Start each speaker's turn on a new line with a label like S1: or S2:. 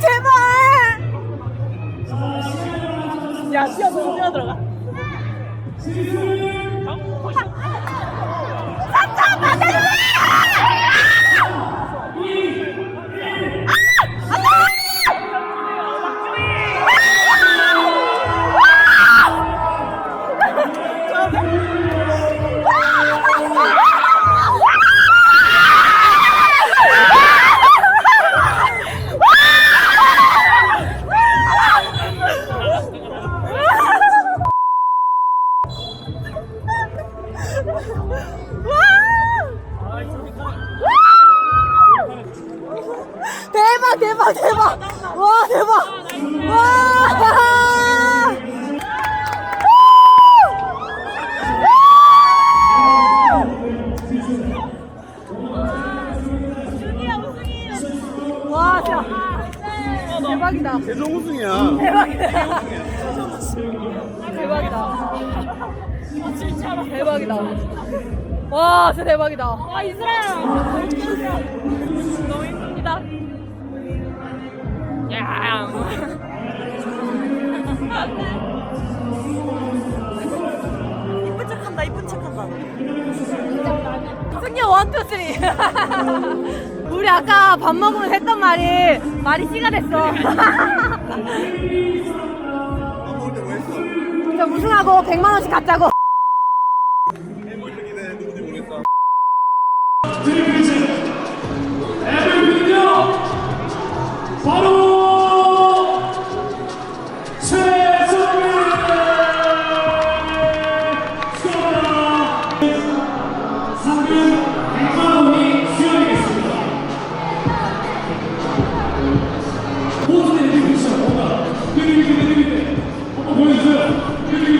S1: 제발. 야 뛰어 들어 뛰어 들어가. 대박 대박 대박. 와 대박. 와. 와 진짜 대박이다.
S2: 최종 우승이야.
S1: 대박이다 대박이다. 와 진짜 대박이다. 아 이스라엘. 너무 힘듭니다. 야. 이쁜 척한다 이쁜 척한다. 승리 원투 쓰리. 우리 아까 밥 먹으면서 했던 말이 말이 씨가 됐어? 진짜 우승하고 100만 원씩 갖자고
S3: Thank you.